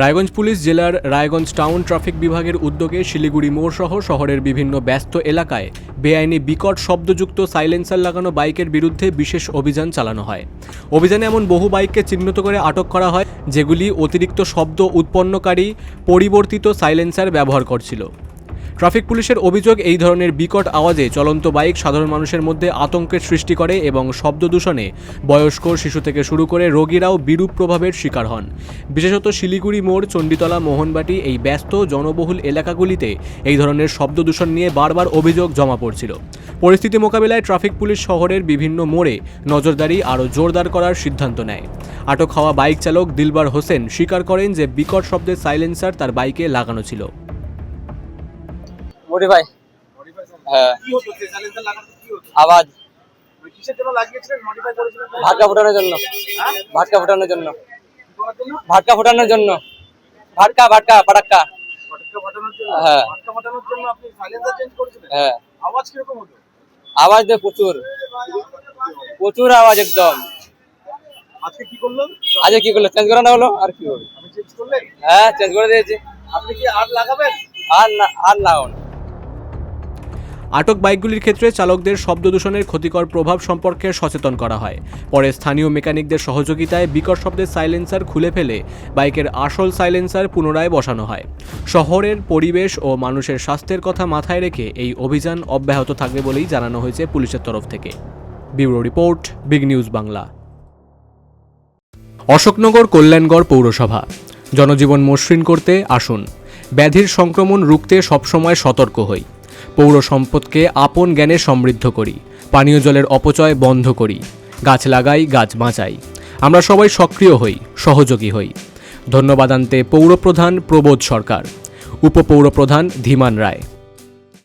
Raiganj police জেলার Raiganj town traffic বিভাগের উদ্যোগে শিলিগুড়ি মোড় সহ শহরের বিভিন্ন ব্যস্ত এলাকায় বেআইনি বিকট শব্দযুক্ত সাইলেন্সার লাগানো বাইকের বিরুদ্ধে বিশেষ অভিযান চালানো হয়। অভিযানে এমন বহু বাইককে চিহ্নিত করে আটক করা হয়, যেগুলি অতিরিক্ত শব্দ উৎপন্নকারী পরিবর্তিত সাইলেন্সার ব্যবহার করছিল। ট্রাফিক পুলিশের অভিযোগ, এই ধরনের বিকট আওয়াজে চলন্ত বাইক সাধারণ মানুষের মধ্যে আতঙ্কের সৃষ্টি করে এবং শব্দ দূষণে বয়স্ক, শিশু থেকে শুরু করে রোগীরাও বিরূপ প্রভাবের শিকার হন। বিশেষত শিলিগুড়ি মোড়, চণ্ডীতলা, মোহনবাটি, এই ব্যস্ত, জনবহুল এলাকাগুলিতে এই ধরনের শব্দ দূষণ নিয়ে বারবার অভিযোগ জমা পড়ছিল। পরিস্থিতি মোকাবিলায় ট্রাফিক পুলিশ শহরের বিভিন্ন মোড়ে নজরদারি আরও জোরদার করার সিদ্ধান্ত নেয়। আটক হওয়া বাইক চালক দিলবার হোসেন স্বীকার করেন যে বিকট শব্দের সাইলেন্সার তার বাইকে লাগানো ছিল। মডিফাই। হ্যাঁ। আওয়াজ। ভাটকা ফোটানোর জন্য। ভাটকা ফোটানোর জন্য। ভাটকা ফোটানোর জন্য। ভাটকা ভাটকা পাটাক্কা ফটকা ফাটানোর জন্য হ্যাঁ। হ্যাঁ। আওয়াজ দিয়ে প্রচুর। প্রচুর আওয়াজ একদম। আজকে কি করলেন? আজকে কি করল চেঞ্জ করানো হলো? আর কি হবে? হ্যাঁ চেঞ্জ করে দিয়েছি। আপনি কি আর লাগাবেন? আর না আর না হন আটক বাইকগুলির ক্ষেত্রে চালকদের শব্দ দূষণের ক্ষতিকর প্রভাব সম্পর্কে সচেতন করা হয়। পরে স্থানীয় মেকানিকদের সহযোগিতায় বিকট শব্দের সাইলেন্সার খুলে ফেলে বাইকের আসল সাইলেন্সার পুনরায় বসানো হয়। শহরের পরিবেশ ও মানুষের স্বাস্থ্যের কথা মাথায় রেখে এই অভিযান অব্যাহত থাকবে বলেই জানানো হয়েছে পুলিশের তরফ থেকে। Bureau report, big news Bangla. Ashoknagar Kalyangarh পৌরসভা। জনজীবন মসৃণ করতে আসুন। ব্যাধির সংক্রমণ রুখতে সবসময় সতর্ক হই। পৌর সম্পদকে আপন জ্ঞানে সমৃদ্ধ করি, পানীয় জলের অপচয় বন্ধ করি, গাছ লাগাই, গাছ বাঁচাই। আমরা সবাই সক্রিয় হই, সহযোগী হই। ধন্যবাদ আনতে পৌরপ্রধান প্রবোধ সরকার। উপপৌরপ্রধান ধীমান রায়।